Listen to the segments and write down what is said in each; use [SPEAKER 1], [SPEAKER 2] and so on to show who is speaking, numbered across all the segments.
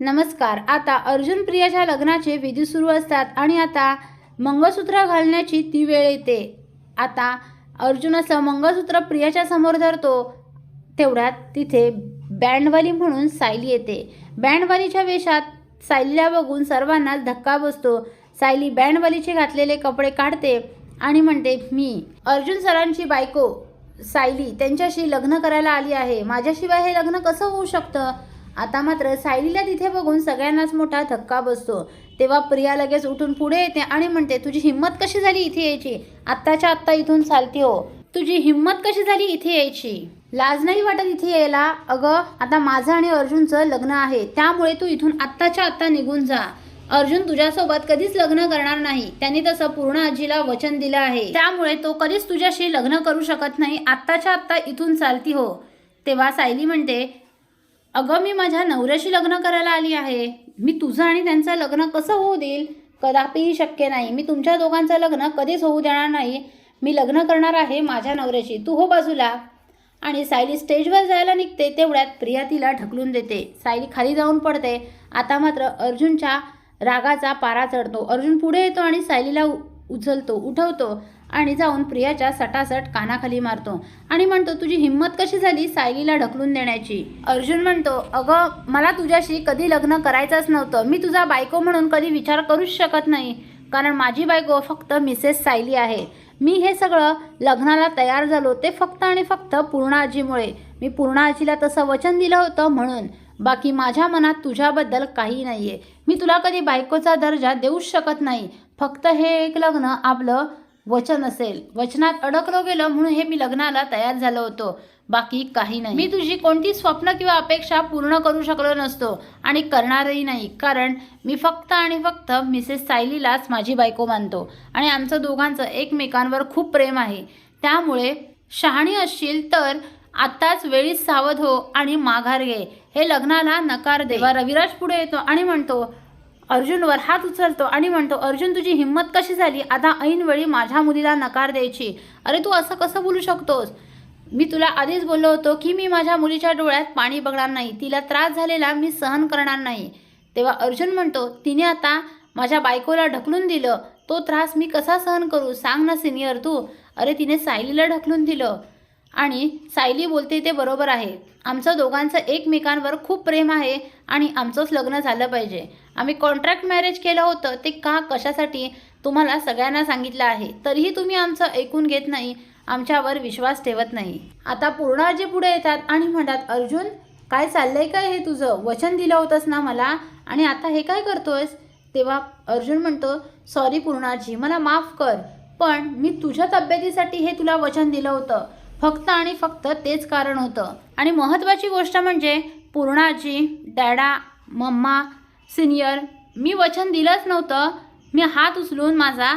[SPEAKER 1] नमस्कार. आता अर्जुन प्रियाच्या लग्नाचे विधी सुरू असतात आणि आता मंगळसूत्र घालण्याची ती वेळ येते. आता अर्जुन असं मंगळसूत्र प्रियाच्या समोर धरतो. तेवढ्यात तिथे बँडवाली म्हणून सायली येते. बँडवालीच्या वेशात सायलीला बघून सर्वांनाच धक्का बसतो. सायली बँडवालीचे घातलेले कपडे काढते आणि म्हणते मी अर्जुन सरांची बायको सायली त्यांच्याशी लग्न करायला आली आहे. माझ्याशिवाय हे लग्न कसं होऊ शकतं? आता मात्र सायलीला तिथे बघून सगळ्यांनाच मोठा धक्का बसतो. तेव्हा प्रिया लगेच उठून पुढे येते आणि म्हणते तुझी हिंमत कशी झाली इथे यायची? आत्ताच्या आत्ता इथून चालती हो. तुझी हिंमत कशी झाली इथे यायची? लाज नाही वाटत इथे यायला? अगं आता माझं आणि अर्जुनचं लग्न आहे. त्यामुळे तू इथून आत्ताच्या आत्ता निघून जा. अर्जुन तुझ्यासोबत कधीच लग्न करणार नाही. त्यांनी तसं पूर्ण आजीला वचन दिलं आहे. त्यामुळे तो कधीच तुझ्याशी लग्न करू शकत नाही. आत्ताच्या आत्ता इथून चालती हो. तेव्हा सायली म्हणते अगं मी माझ्या नवऱ्याशी लग्न करायला आली आहे. मी तुझं आणि त्यांचं लग्न कसं होऊ देईल? कदापिही शक्य नाही. मी तुमच्या दोघांचं लग्न कधीच होऊ देणार नाही. मी लग्न करणार आहे माझ्या नवऱ्याशी. तू हो बाजूला. आणि सायली स्टेजवर जायला निघते तेवढ्यात प्रिया तिला ढकलून देते. सायली खाली जाऊन पडते. आता मात्र अर्जुनच्या रागाचा पारा चढतो. अर्जुन पुढे येतो आणि सायलीला उ- उचलतो उठवतो. आणि जाऊन प्रियाच्या सटासट कानाखाली मारतो. आणि म्हणतो तुझी हिंमत कशी झाली सायलीला ढकलून देण्याची? अर्जुन म्हणतो अगं मला तुझ्याशी कधी लग्न करायचंच नव्हतं. मी तुझा बायको म्हणून कधी विचार करूच शकत नाही. कारण माझी बायको फक्त मिसेस सायली आहे. मी हे सगळं लग्नाला तयार झालो ते फक्त आणि फक्त पूर्ण आजीमुळे. मी पूर्ण आजीला तसं वचन दिलं होतं म्हणून. बाकी माझ्या मनात तुझ्याबद्दल काही नाही आहे मी तुला कधी बायकोचा दर्जा देऊच शकत नाही. फक्त हे एक लग्न आपलं वचन असेल. वचनात अडकलो गेलं म्हणून हे मी लग्नाला तयार झालो होतो. बाकी काही नाही. मी तुझी कोणती स्वप्न किंवा अपेक्षा पूर्ण करू शकलो नसतो आणि करणारही नाही. कारण मी फक्त आणि फक्त मिसेस सायलीलाच माझी बायको मानतो आणि आमचं दोघांचं एकमेकांवर खूप प्रेम आहे. त्यामुळे शहाणी असशील तर आत्ताच वेळीच सावध हो आणि माघार घे. हे लग्नाला नकार दे. तेव्हा रविराज पुढे येतो आणि म्हणतो अर्जुनवर हात उचलतो आणि म्हणतो अर्जुन तुझी हिंमत कशी झाली? आता ऐनवेळी माझ्या मुलीला नकार द्यायची. अरे तू असं कसं बोलू शकतोस? मी तुला आधीच बोललो होतो की मी माझ्या मुलीच्या डोळ्यात पाणी बघणार नाही. तिला त्रास झालेला मी सहन करणार नाही. तेव्हा अर्जुन म्हणतो तिने आता माझ्या बायकोला ढकलून दिलं. तो त्रास मी कसा सहन करू? सांग ना सिनियर तू. अरे तिने सायलीला ढकलून दिलं. आणि सायली बोलते ते बरोबर आहे. आमचं दोघांचं एकमेकांवर खूप प्रेम आहे आणि आमचंच लग्न झालं पाहिजे. आम्ही कॉन्ट्रॅक्ट मॅरेज केलं होतं ते का कशासाठी तुम्हाला सगळ्यांना सांगितलं आहे? तरीही तुम्ही आमचं ऐकून घेत नाही आमच्यावर विश्वास ठेवत नाही. आता पूर्णाजी पुढे येतात आणि म्हणतात अर्जुन काय चाललंय काय हे तुझं? वचन दिलं होतंस ना मला? आणि आता हे काय करतोयस? तेव्हा अर्जुन म्हणतो सॉरी पूर्णाजी मला माफ कर पण मी तुझ्या तब्येतीसाठी हे तुला वचन दिलं होतं. फक्त आणि फक्त तेच कारण होतं. आणि महत्त्वाची गोष्ट म्हणजे पूर्णाजी डॅडा मम्मा सिनियर मी वचन दिलंच नव्हतं. मी हात उचलून माझा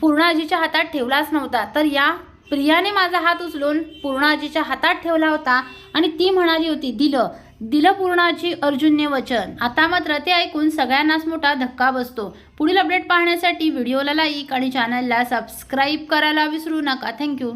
[SPEAKER 1] पूर्णाजीच्या हातात ठेवलाच नव्हता. तर या प्रियाने माझा हात उचलून पूर्णाजीच्या हातात ठेवला होता आणि ती म्हणाली होती दिलं दिलं पूर्णाजी अर्जुनने वचन. आता मात्र ते ऐकून सगळ्यांनाच मोठा धक्का बसतो. पुढील अपडेट पाहण्यासाठी व्हिडिओला लाईक आणि चॅनलला सबस्क्राईब करायला विसरू नका. थँक्यू